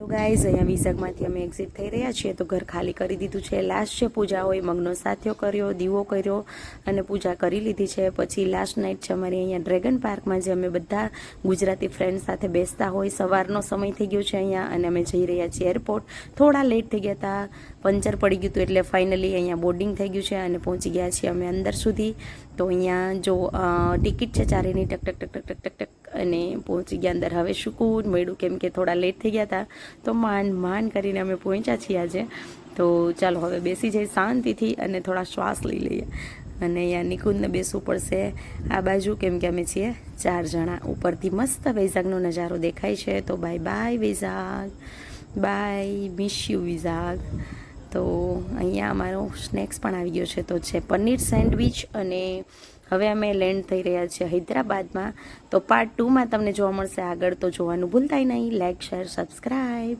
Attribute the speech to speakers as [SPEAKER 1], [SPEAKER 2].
[SPEAKER 1] તો ગાઈઝ અહીંયા વિઝાગમાંથી અમે એક્ઝિટ થઈ રહ્યા છીએ. તો ઘર ખાલી કરી દીધું છે. લાસ્ટ છે પૂજા હોય, મગનો સાથિયો કર્યો, દીવો કર્યો અને પૂજા કરી લીધી છે. પછી લાસ્ટ નાઇટ છે અમારી અહીંયા ડ્રેગન પાર્કમાં જે અમે બધા ગુજરાતી ફ્રેન્ડ સાથે બેસતા હોય, સવારનો સમય થઈ ગયો છે અહીંયા અને અમે જઈ રહ્યા છીએ એરપોર્ટ થોડા લેટ થઈ ગયા હતા. પંચર પડી ગયું હતું એટલે ફાઇનલી અહીંયા બોર્ડિંગ થઈ ગયું છે અને પહોંચી ગયા છીએ અમે અંદર સુધી. તો અહીંયા જો ટિકિટ છે ચારેની ટક ટક ટક ટક ટક ટક ટક અને પહોંચી ગયા અંદર. હવે સુકૂન મળ્યું કેમ કે થોડા લેટ થઈ ગયા હતા. તો માંડ માંડ કરીને અમે પહોંચ્યા છીએ આજે. તો ચાલો હવે બેસી જઈએ શાંતિથી અને થોડા શ્વાસ લઈ લઈએ. અને અહીંયા નિકુંજને બેસવું પડશે. આ બાજુ કેમ કે અમે છીએ ચાર જણા. ઉપરથી મસ્ત વૈઝાગનો નજારો દેખાય છે. તો bye bye Vizag. Bye miss you Vizag. તો અહીંયા અમારો સ્નેક્સ પણ આવી ગયો છે. તો છે પનીર સેન્ડવિચ અને હવે અમે લેન્ડ થઈ રહ્યા છીએ હૈદરાબાદમાં. તો પાર્ટ ટુમાં તમને જોવા મળશે આગળ. તો જોવાનું ભૂલતાય નહીં. Like share subscribe